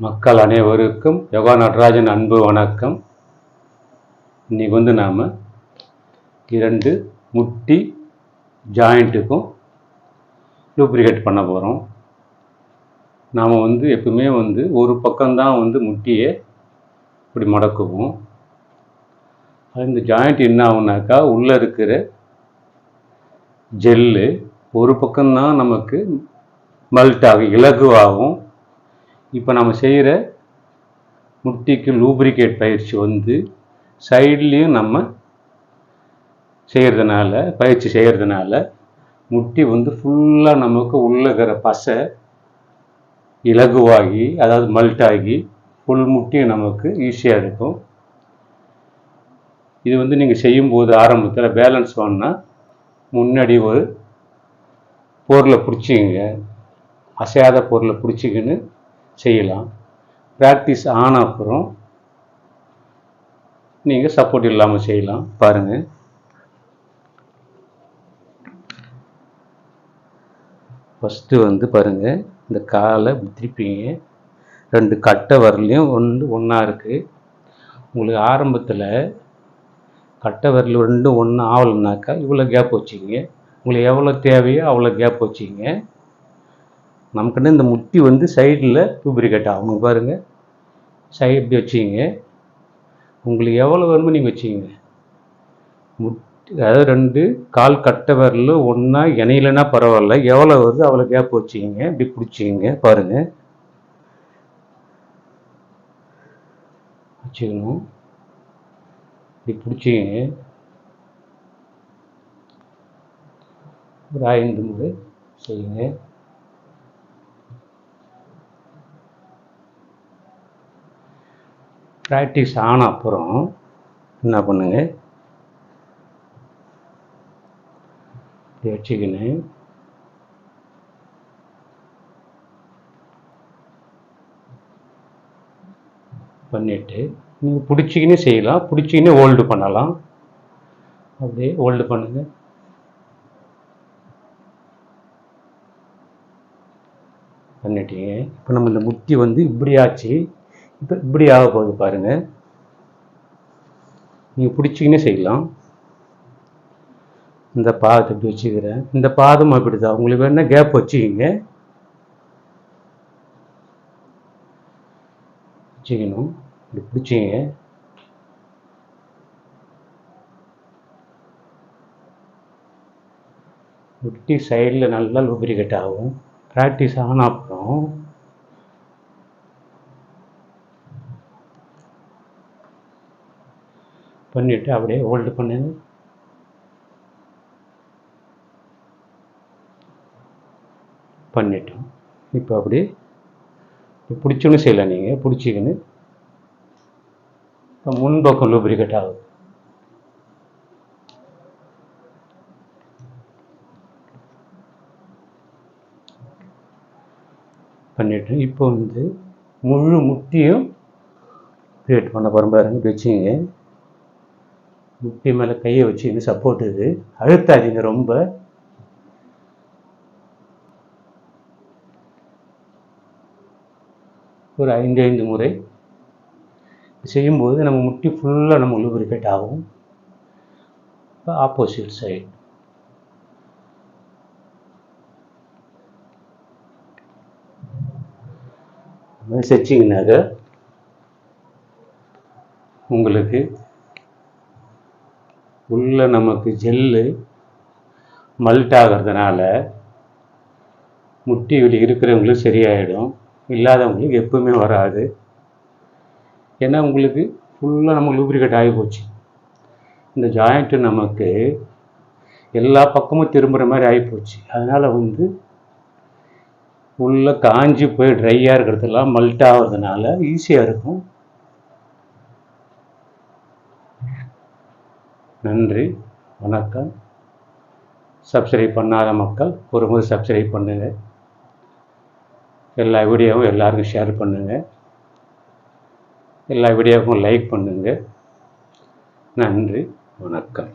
மக்கள் அனைவருக்கும் யோகா நடராஜன் அன்பு வணக்கம். இன்றைக்கி வந்து நாம் இரண்டு முட்டி ஜாயிண்ட்டுக்கும் லூப்ரிகேட் பண்ண போகிறோம் நாம் வந்து எப்பவுமே வந்து ஒரு பக்கம்தான் வந்து முட்டியை இப்படி மடக்குவோம். அது இந்த ஜாயிண்ட் என்ன ஆகுனாக்கா உள்ளே இருக்கிற ஜெல்லு ஒரு பக்கம்தான் நமக்கு மல்ட் ஆகும் இலகுவாகும். இப்போ நம்ம செய்கிற முட்டிக்கு லூப்ரிகேட் பயிற்சி வந்து சைட்லேயும் நம்ம செய்கிறதுனால பயிற்சி செய்கிறதுனால முட்டி வந்து ஃபுல்லாக நமக்கு உள்ளகிற இருக்கிற பசை இலகுவாகி அதாவது மல்ட் ஆகி ஃபுல் முட்டியும் நமக்கு ஈஸியாக இருக்கும். இது வந்து நீங்கள் செய்யும்போது ஆரம்பத்தில் பேலன்ஸ் பண்ணால் முன்னாடி ஒரு பொருளை பிடிச்சிங்க அசையாத பொருளை பிடிச்சிக்கின்னு செய்யலாம். ப்ராக்டிஸ் ஆன அப்புறம் நீங்கள் சப்போர்ட் இல்லாமல் செய்யலாம். பாருங்கள் ஃபஸ்ட்டு வந்து பாருங்கள் இந்த காலை திருப்பிங்க ரெண்டு கட்டை வரலையும் ஒன்று ஒன்றா இருக்குது உங்களுக்கு ஆரம்பத்தில் கட்டை விரல் ரெண்டும் ஒன்று ஆகலைனாக்கா இவ்வளோ கேப் வச்சுக்கிங்க. உங்களுக்கு எவ்வளோ தேவையோ அவ்வளோ கேப் வச்சுக்கிங்க. நமக்குன்னு இந்த முட்டி வந்து சைடில் லூப்ரிகேட் ஆகணும் பாருங்கள் சைடு இப்படி வச்சுக்கிங்க. உங்களுக்கு எவ்வளோ வேணுமோ நீங்கள் வச்சுக்கிங்க. முட்டி அதாவது ரெண்டு கால் கட்ட விரல் ஒன்றா இணையிலனா பரவாயில்ல. எவ்வளோ வருது அவ்வளோ கேப் வச்சுக்கிங்க. இப்படி பிடிச்சிக்கிங்க. பாருங்கள் வச்சுக்கணும். இப்படி பிடிச்சிக்கிங்க. ஒரு ஐந்து முறை செய்யுங்க. ப்ராக்டிஸ் ஆன அப்புறம் என்ன பண்ணுங்க? வச்சுக்கின்னு பண்ணிவிட்டு நீங்கள் பிடிச்சிக்கினே செய்யலாம் பிடிச்சிக்கினே ஹோல்டு பண்ணலாம். அப்படியே ஹோல்டு பண்ணுங்கள் பண்ணிட்டீங்க. இப்போ நம்ம இந்த முட்டி வந்து இப்படி ஆச்சு இப்படி ஆக போகுது பாருங்கள் நீங்கள் பிடிச்சிக்கினே செய்யலாம். இந்த பாதத்தை இப்படி வச்சுக்கிறேன். இந்த பாதமும் இப்படி தான் உங்களுக்கு வேணால் கேப் வச்சுக்கிங்க. வச்சுக்கணும். இப்படி பிடிச்சிங்க ஒட்டி சைடில் நல்லா லூப்ரிகேட் ஆகும். ப்ராக்டிஸ் ஆன அப்புறம் பண்ணிவிட்டு அப்படியே ஹோல்டு பண்ணுங்க பண்ணிட்டோம். இப்போ அப்படியே பிடிச்சோன்னு செய்யலாம் நீங்கள் பிடிச்சிக்கின்னு. இப்போ முன்பக்கம் லூப்ரிகேட் ஆகுது. பண்ணிட்டு இப்போ வந்து முழு முட்டியும் கிரியேட் பண்ண போகிறோம் பாருங்க வச்சுங்க முட்டி மேலே கையை வச்சு இது சப்போர்ட் இது? அழுத்தாதீங்க ரொம்ப. ஒரு ஐந்து ஐந்து முறை செய்யும்போது நம்ம முட்டி ஃபுல்லாக நம்ம லூப்ரிகேட் ஆகும். இப்போ ஆப்போசிட் சைடு செச்சிங்கனாக்க உங்களுக்கு உள்ள நமக்கு ஜெல்லு மல்ட் ஆகிறதுனால முட்டி வலி இருக்கிறவங்களுக்கு சரியாயிடும். இல்லாதவங்களுக்கு எப்பவுமே வராது. ஏன்னா உங்களுக்கு ஃபுல்லாக நம்ம லூப்ரிகேட் ஆகி போச்சு. இந்த ஜாயிண்ட்டு நமக்கு எல்லா பக்கமும் திரும்புகிற மாதிரி ஆகிப்போச்சு அதனால் வந்து உள்ளே காஞ்சி போய் ட்ரையாக இருக்கிறதெல்லாம் மல்ட் ஆகிறதுனால ஈஸியாக இருக்கும். நன்றி வணக்கம். சப்ஸ்கிரைப் பண்ணாத மக்கள் ஒரு முறை சப்ஸ்கிரைப் பண்ணுங்கள் எல்லா வீடியோவும் எல்லாருக்கும் ஷேர் பண்ணுங்கள் எல்லா வீடியோவுக்கும் லைக் பண்ணுங்கள் நன்றி வணக்கம்.